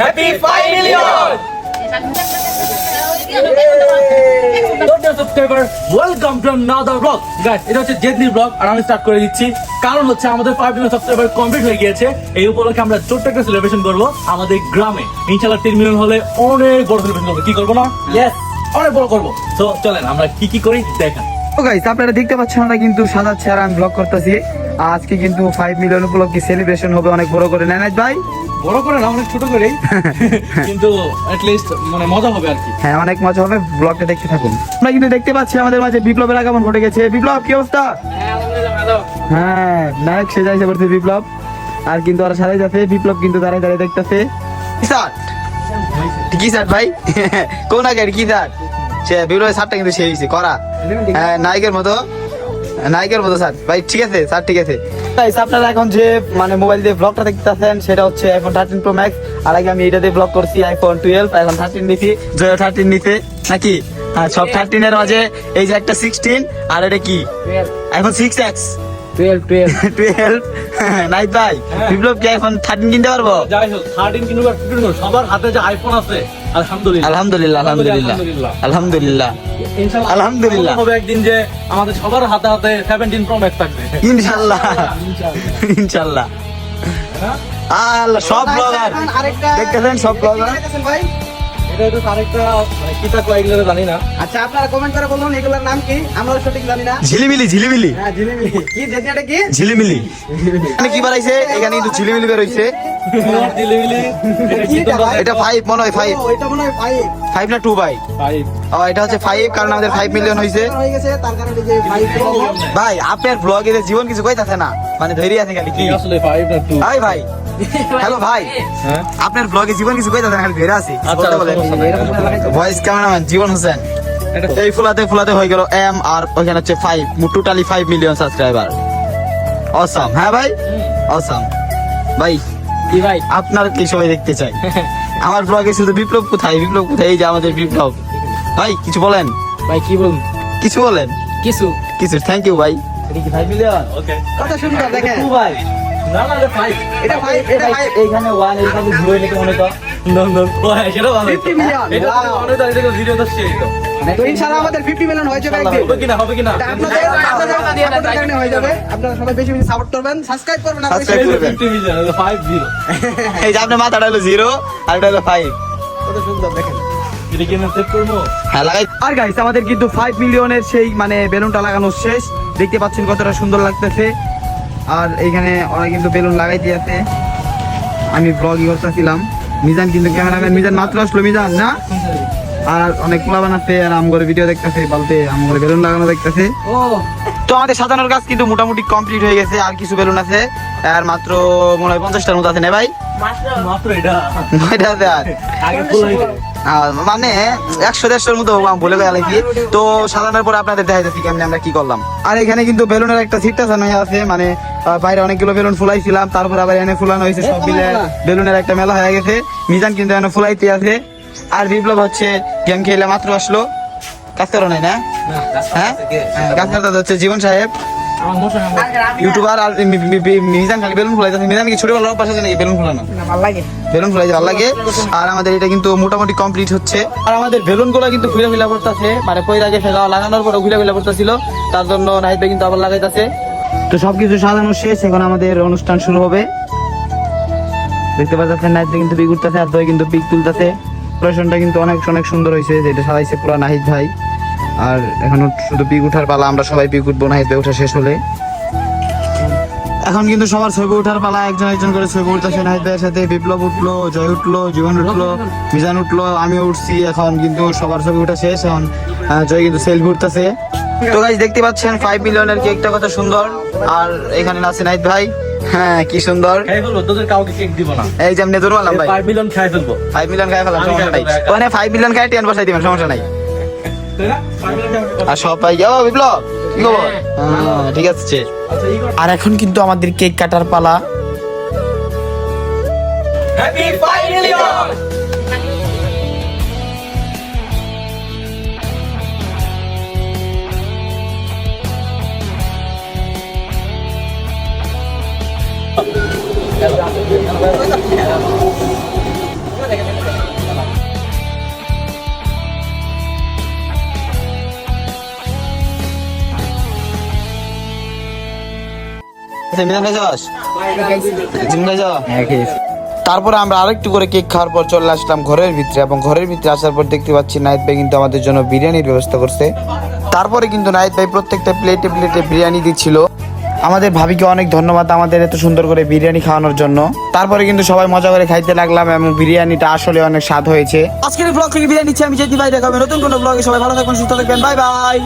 Happy five million welcome to blog guys এটা হচ্ছে জেদনির blog আর আমি স্টার্ট করে দিচ্ছি। কারণ হচ্ছে আমাদের ফাইভ মিলিয়ন সাবস্ক্রাইবার কমপ্লিট হয়ে গিয়েছে। এই উপলক্ষে আমরা ছোট্ট একটা সেলিব্রেশন করব আমাদের গ্রামে। ইনশাআল্লাহ তিন মিলিয়ন হলে অনেক বড় সেলিব্রেশন করব। কি করব না? ইয়েস অনেক বড় করব। তো চলেন আমরা কি কি করি? দেখান। তো গাইস আপনারা দেখতে পাচ্ছেন আমরা কিন্তু সাদা চেয়ার আমি ব্লগ করতেছি। আজকে কিন্তু ফাইভ মিলিয়ন উপলক্ষে সেলিব্রেশন হবে অনেক বড় করে। নেনাজ ভাই? বড় করে না অনেক ছোট করেই। কিন্তু লিস্ট মানে মজা হবে আর কি। হ্যাঁ অনেক মজা হবে। ব্লগটা দেখতে থাকুন। আমরা কিন্তু দেখতে পাচ্ছি আমাদের মাঝে বিপ্লবের আগমন ঘটে গেছে। বিপ্লব কি অবস্থা? হ্যাঁ নায়ক সে যাইছে পড়ছে বিপ্লব। আর কিন্তু ওরা সারাই যাচ্ছে। বিপ্লব কিন্তু দাঁড়ায় দাঁড়িয়ে দেখতেছে। কি স্যার কি স্যার ভাই? কোন আগে কি স্যার? সে বিপ্লবের স্যারটা কিন্তু সে হয়েছে করা। হ্যাঁ নায়কের মতো। নায়কের মতো স্যার। ভাই ঠিক আছে স্যার ঠিক আছে। Guys, আপনারা এখন যে মানে মোবাইল দিয়ে ব্লগটা দেখতেছেন সেটা হচ্ছে আইফোন থার্টিন প্রো ম্যাক্স আর আগে আমি এটা দিয়ে ব্লগ করছি আইফোন টুয়েলভ এখন থার্টিন নিছি জয় থার্টিন নিতে নাকি? হ্যাঁ সব থার্টিন এর মাঝে এই যে একটা সিক্সটিন আর এটা কি? IPhone six X twelve twelve twelve night ভাই। বিপ্লব কি এখন থার্টিন কিনতে পারব? যাই হোক থার্টিন কিনবো আর সবার হাতে যে আইফোন আছে। আলহামদুলিল্লাহ। আলহামদুলিল্লাহ আলহামদুলিল্লাহ আলহামদুলিল্লাহ। আলহামদুলিল্লাহ। হবে একদিন যে আমাদের সবার হাতে হাতে সেভেন্টিন প্রো ম্যাক্স থাকবে। ইনশাল্লাহ ইনশাল্লাহ আল্লাহ সব ব্লগার দেখতেছেন সব ব্লগার এটা তো আরেকটা এগুলো জানি না। আচ্ছা আপনারা কমেন্ট করে বলুন এগুলোর নাম কি? আমরা সঠিক জানি না। ঝিলিমিলি ঝিলিমিলি। হ্যাঁ কি ঝিলিমিলি। এখানে কি বাড়াইছে এখানে কিন্তু ঝিলিমিলি বের হইছে। দিলিবিলি এটা ফাইভ মনে হয় ফাইভ এটা মনে হয় ফাইভ ফাইভ না টু বাই ও এটা হচ্ছে ফাইভ কারণ আমাদের ফাইভ মিলিয়ন হয়েছে হয়ে গেছে তার কারণে যে ফাইভ ভাই আপনার ব্লগে জীবন কিছু কইতাছে না মানে ধৈর্য আছে খালি কি ভাই ভাই। হ্যালো ভাই। হ্যাঁ? আপনার ব্লগে জীবন কিছু কইতাছে না খালি ধৈর্য আছে আচ্ছা, ভয়েস ক্যামেরাম্যান জীবন হোসেন। এই ফুলাতে ফুলাতে হয়ে গেল এম আর ওখানে হচ্ছে five totally five million subscriber awesome হ্যাঁ ভাই? অসাম ভাই কি ভাই? আপনার কি সবাই দেখতে চাই? আমার ব্লগে শুধু বিপ্লব কোথায়? বিপ্লব কোথায়? এই যে আমাদের বিপ্লব। ভাই কিছু বলেন? ভাই কি বলুন? কিছু বলেন? কিছু। কিছু। থ্যাংক ইউ ভাই। ভাই মিলিয়ন ওকে কত সুন্দর দেখেন। ভাই। না না এটা ফাইভ এটা ফাইভ এটা ফাইভ এইখানে ওয়ান এইখানে জিরো লিখে মনে কর। না না এটা সেটা ভালো। 50 million, এটা. অনেক আগে ভিডিও তো সেই তো তো ইনশাআল্লাহ আমাদের 50 মিলিয়ন হয়ে যাবে একদিন। হবে কিনা হবে কিনা? আপনাদের আপনাদের কারণে হয়ে যাবে। আপনারা সবাই বেশি বেশি সাপোর্ট করবেন সাবস্ক্রাইব করবেন আর বেশি Subscribe বেশি- করবেন। 50 মিলিয়ন ফাইভ জিরো এই যে আপনার মাথাটা হলো জিরো আর এটা হলো ফাইভ কত সুন্দর দেখেন। এটা কি আমি সেভ করব? হ্যাঁ আর গাইস আমাদের কিন্তু ফাইভ মিলিয়নের সেই মানে বেলুনটা লাগানো শেষ। দেখতে পাচ্ছেন কতটা সুন্দর লাগতেছে। আর এইখানে ওরা কিন্তু বেলুন লাগাই দিয়েছে। আমি ব্লগই করতেছিলাম। মিজান কিন্তু ক্যামেরাম্যান মিজান মাত্র আসলো মিজান না? আর অনেক পোলা বানাচ্ছে আর আম করে ভিডিও দেখতেছে বলতে আম করে বেলুন লাগানো দেখতেছে। ও। তো আমাদের সাজানোর কাজ কিন্তু মোটামুটি কমপ্লিট হয়ে গেছে আর কিছু বেলুন আছে। আর মাত্র মনে হয় পঞ্চাশটার মতো আছে না ভাই? মাত্র। এটা। নয়টা আছে আর। মানে একশো দেড়শোর মতো আমি বলে কি তো সাজানোর পর আপনাদের দেখা যাচ্ছে কেমনি আমরা কি করলাম। আর এখানে কিন্তু বেলুনের একটা সিট সিটটা সাজানো আছে মানে বাইরে অনেকগুলো বেলুন ফুলাইছিলাম তারপর আবার এনে ফুলানো হয়েছে সব মিলে বেলুনের একটা মেলা হয়ে গেছে। মিজান কিন্তু এনে ফুলাইতে আছে। আর বিপ্লব হচ্ছে গেম খেলে মাত্র আসলো। কাজ করো নাই না? হ্যাঁ? হ্যাঁ, কাজ করতে হচ্ছে জীবন সাহেব। ইউটিউবার আর মিজান খালি বেলুন ফুলাইতেছে। মিজান কি ছোটবেলা পাশে জানি বেলুন ফুলানো? না ভালো লাগে। বেলুন ফুলাই ভালো লাগে। আর আমাদের এটা কিন্তু মোটামুটি কমপ্লিট হচ্ছে। আর আমাদের বেলুনগুলো কিন্তু ঘুরে ফিলা করতেছে। মানে কই আগে ফেলা লাগানোর পর ঘুরে ফিলা করতেছিল। তার জন্য নাহিদ ভাই কিন্তু আবার লাগাইতেছে। তো সবকিছু সাজানো শেষ। এখন আমাদের অনুষ্ঠান শুরু হবে। দেখতে পাচ্ছেন নাহিদ কিন্তু পিক উঠতেছে আর দই কিন্তু পিক তুলতেছে। ডেকোরেশনটা কিন্তু অনেক অনেক সুন্দর হয়েছে, যেটা সাজাইছে পুরো নাহিদ ভাই। আর এখন শুধু পিক উঠার পালা, আমরা সবাই পিক উঠবো নাহিদ ভাই উঠা শেষ হলে। এখন কিন্তু সবার ছবি উঠার পালা, একজন একজন করে ছবি উঠতেছে, নাহিদ ভাইয়ের সাথে বিপ্লব উঠল, জয় উঠল, জীবন উঠল, মিজান উঠল, আমিও উঠছি এখন, কিন্তু সবার ছবি উঠা শেষ, এখন জয় কিন্তু সেলফি উঠতেছে। তো গাইজ দেখতে পাচ্ছেন ফাইভ মিলিয়নের কেকটা কত সুন্দর। আর এখানে আছে নাহিদ ভাই। হ্যাঁ কি সুন্দর। খাই ফেলব তোদের কাউকে কেক দিব না। এই যে আমি বললাম ভাই। ফাইভ মিলিয়ন খাই ফেলব। ফাইভ মিলিয়ন খাই ফেলাম সমস্যা নাই। ওখানে ফাইভ মিলিয়ন খাই টেন বসাই দিবেন সমস্যা নাই। আর সব পাই যাও বিপ্লব কি খবর? হ্যাঁ, ঠিক আছে আচ্ছা। আর এখন কিন্তু আমাদের কেক কাটার পালা। Five তারপরে আমরা আরেকটু করে কেক খাওয়ার পর চলে আসলাম ঘরের ভিতরে এবং ঘরের ভিতরে আসার পর দেখতে পাচ্ছি নাইত ভাই কিন্তু আমাদের জন্য বিরিয়ানির ব্যবস্থা করছে। তারপরে কিন্তু নাইত ভাই প্রত্যেকটা প্লেটে প্লেটে বিরিয়ানি দিচ্ছিল। আমাদের ভাবিকে অনেক ধন্যবাদ আমাদের এত সুন্দর করে বিরিয়ানি খাওয়ানোর জন্য। তারপরে কিন্তু সবাই মজা করে খাইতে লাগলাম এবং বিরিয়ানিটা আসলে অনেক স্বাদ হয়েছে। আজকের ব্লগ থেকে বিরিয়ানি নিচ্ছি, আমি যেতে ভাই দেখাবো নতুন কোনো ব্লগে সবাই ভালো থাকুন সুস্থ থাকবেন বাই বাই